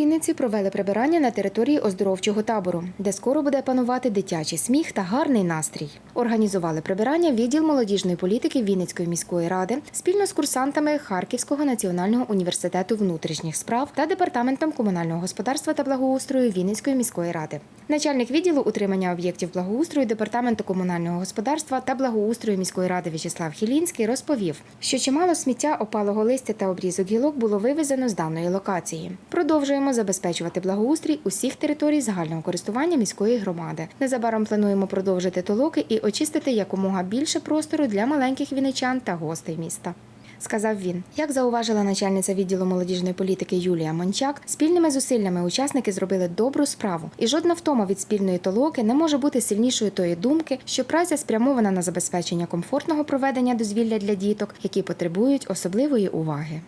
Вінниці провели прибирання на території оздоровчого табору, де скоро буде панувати дитячий сміх та гарний настрій. Організували прибирання відділ молодіжної політики Вінницької міської ради спільно з курсантами Харківського національного університету внутрішніх справ та департаментом комунального господарства та благоустрою Вінницької міської ради. Начальник відділу утримання об'єктів благоустрою департаменту комунального господарства та благоустрою міської ради В'ячеслав Хілінський розповів, що чимало сміття опалого листя та обрізок гілок було вивезено з даної локації. Продовжуємо забезпечувати благоустрій усіх територій загального користування міської громади. Незабаром плануємо продовжити толоки і очистити якомога більше простору для маленьких вінничан та гостей міста. Сказав він, як зауважила начальниця відділу молодіжної політики Юлія Мончак, спільними зусиллями учасники зробили добру справу, і жодна втома від спільної толоки не може бути сильнішою тої думки, що праця спрямована на забезпечення комфортного проведення дозвілля для діток, які потребують особливої уваги.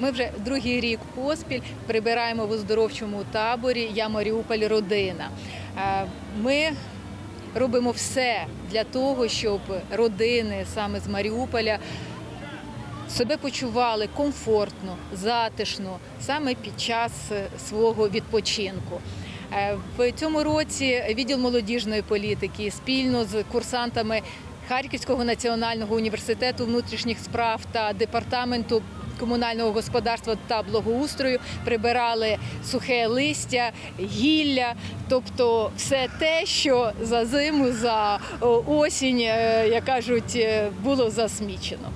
Ми вже другий рік поспіль прибираємо в оздоровчому таборі Я Маріуполь родина. Е, Ми робимо все для того, щоб родини саме з Маріуполя себе почували комфортно, затишно саме під час е, свого відпочинку. Е, В цьому році відділ молодіжної політики спільно з курсантами Харківського національного університету внутрішніх справ та департаменту комунального господарства та благоустрою прибирали сухе листя, гілля, тобто все те, що за зиму, за осінь, е, як кажуть, е, було засмічено.